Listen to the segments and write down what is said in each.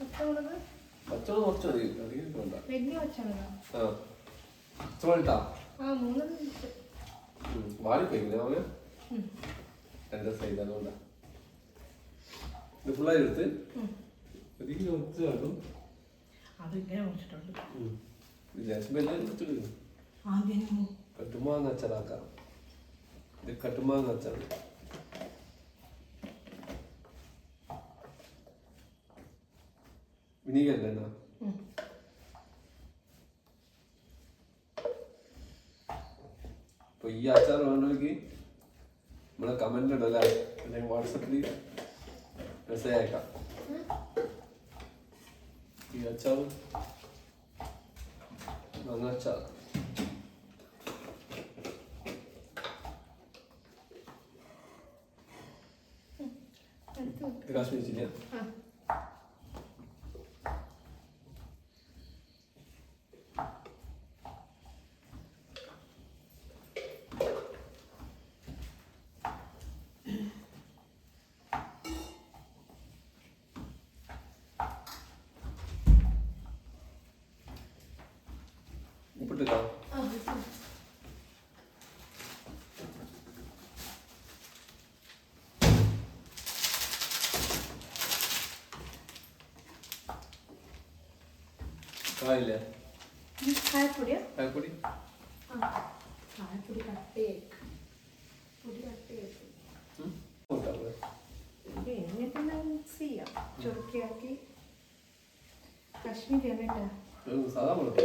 പച്ചമുളക്? കുറച്ച് മതി. അധികം വേണ്ട. ആ പച്ചമുളക്. ഇട്ടാ ആ മൂന്ന് മിനിറ്റ് വാടിപ്പോയില്ലേ അവന്. എന്റെ സൈഡ് അതുകൊണ്ടാ. ഇത് ഫുള്ളായി എടുത്ത് ഉം. ഒരിക്കലും കുറച്ച് കാണും കട്ടുമാങ്ങ അച്ചാറാക്കാം. ഇത് കട്ടുമാങ്ങ അച്ചാർ വിനീഗർ എന്നാ. അപ്പൊ ഈ അച്ചാർ വേണമെങ്കിൽ നമ്മളെ കമന്റ് ഇടല്ലേ അല്ലെങ്കിൽ വാട്സപ്പിൽ മെസ്സേജ് അയക്കാം. ഈ അച്ചാർ മാങ്ങ അച്ചാർ എടുത്ത് വെക്ക്. ഇത് എടുത്ത്. കായില്ലേ? കായപ്പൊടിയാ? കായപ്പൊടി? കായപ്പൊടി കട്ട് പൊടി കട്ട് എന്നിട്ട് മിക്സ് ചെയ്യാം. ചുരുക്കിയാക്കി കാശ്മീരി എന്നിട്ട് സാധാ മുളക്.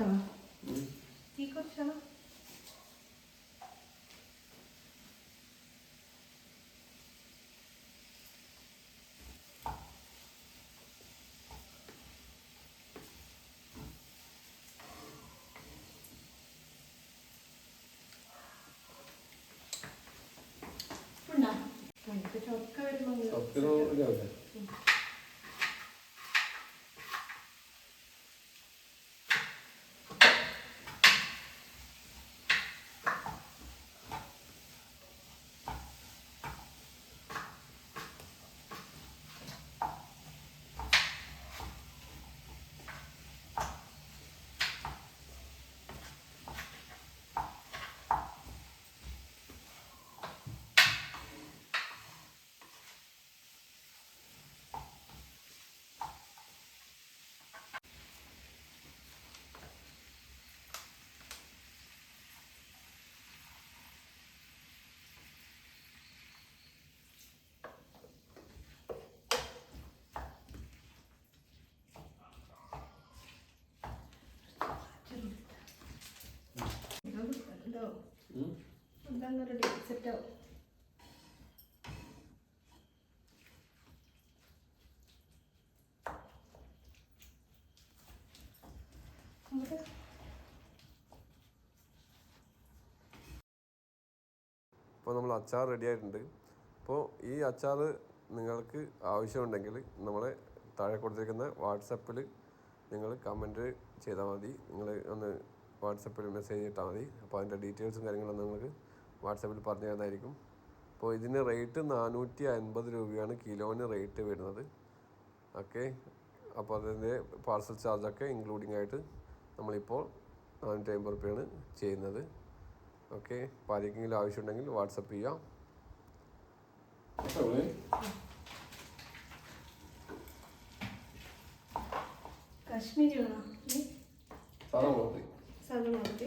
തീ കുറച്ചാണോ തീ കുറച്ചാണോ ഉണ്ടോ? നമുക്ക് ചൊക്ക വരുമ്പോൾ എന്താന്നൊരു ഇപ്പോൾ നമ്മൾ അച്ചാർ റെഡി ആയിട്ടുണ്ട്. അപ്പോൾ ഈ അച്ചാർ നിങ്ങൾക്ക് ആവശ്യമുണ്ടെങ്കിൽ നമ്മൾ താഴെ കൊടുത്തിരിക്കുന്ന വാട്സപ്പിൽ നിങ്ങൾ കമന്റ് ചെയ്താൽ മതി. നിങ്ങൾ ഒന്ന് വാട്സപ്പിൽ മെസ്സേജ് ഇട്ടാൽ മതി. അപ്പോൾ അതിന്റെ ഡീറ്റെയിൽസും കാര്യങ്ങളൊന്നും നിങ്ങൾക്ക് വാട്സപ്പിൽ പറഞ്ഞു തരുന്നതായിരിക്കും അപ്പോൾ ഇതിന് റേറ്റ് നാനൂറ്റി അൻപത് രൂപയാണ് കിലോന് റേറ്റ് വരുന്നത്. ഓക്കെ. അപ്പോൾ അതിന്റെ പാർസൽ ചാർജൊക്കെ ഇൻക്ലൂഡിംഗ് ആയിട്ട് നമ്മളിപ്പോൾ നാനൂറ്റി അമ്പത് റുപ്യയാണ് ചെയ്യുന്നത്. ഓക്കെ. അപ്പോൾ ആരെങ്കിലും ആവശ്യമുണ്ടെങ്കിൽ വാട്സപ്പ് ചെയ്യാം. കാശ്മീരി മുളക് സാധാ മുളക്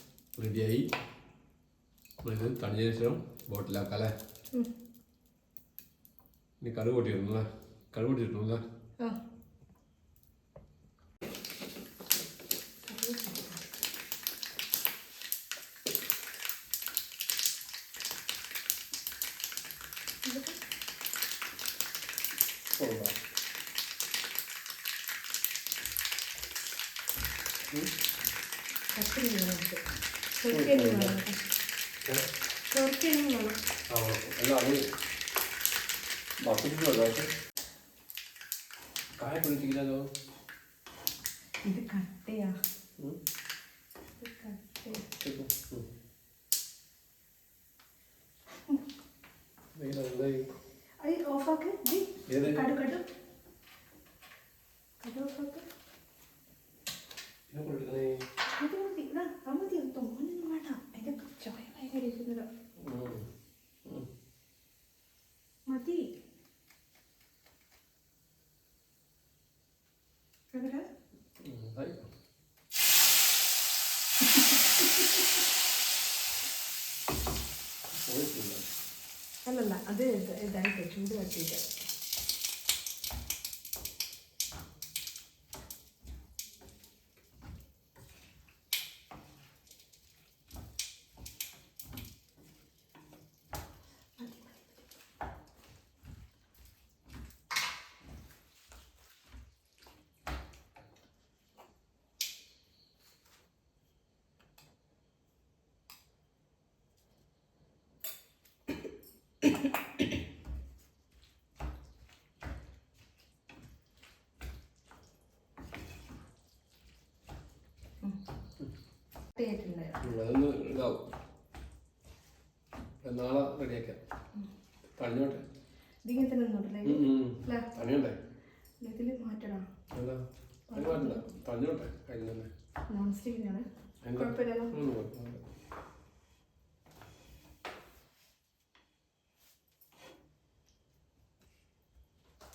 റെഡിയായി. ഇത് തണിഞ്ഞ ശേഷം ബോട്ടിലാക്കാം അല്ലേ. ഇനി കടുക് പൊട്ടിയിരുന്നല്ലേ കടുക് പൊട്ടിയിട്ടുണ്ടല്ലേ ആ. ഇതൊക്കെ ഇത് കട്ടയാ ഇത് കട്ടയാ അത് ഓഫാക്ക് ദി ഏത്? കടു കടു കടു ഓഫാക്ക് ഇത് മതി ഇതാ അത് മതി തോന്നൊന്നും വേണ്ട അതിന്റെ ഇരിക്കുന്നത് മതി. അല്ലല്ല അത് ഇത് ഇതായിട്ട് ചൂട് കട്ടിയിട്ട് അതൊന്ന് ഇതാവും. നാളെ റെഡിയാക്കാം. തണിഞ്ഞോട്ടെ തണിയണ്ടേ തണിഞ്ഞോട്ടെ കഴിഞ്ഞ.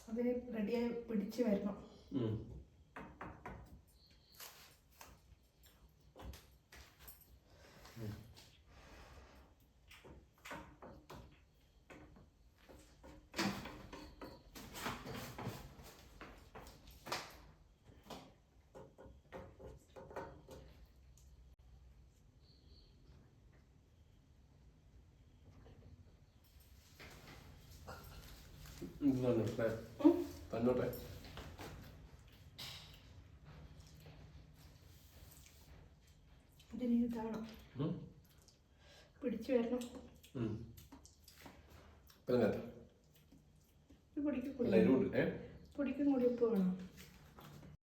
അതിന് റെഡിയായി പിടിച്ചു വരണം. തന്നോട്ടെ തന്നോട്ടെ ഇതിന് ഇതാവണം. ഉം. പിടിച്ച് വരണം. പൊടിക്കും കൂടി ഉപ്പ് വേണം.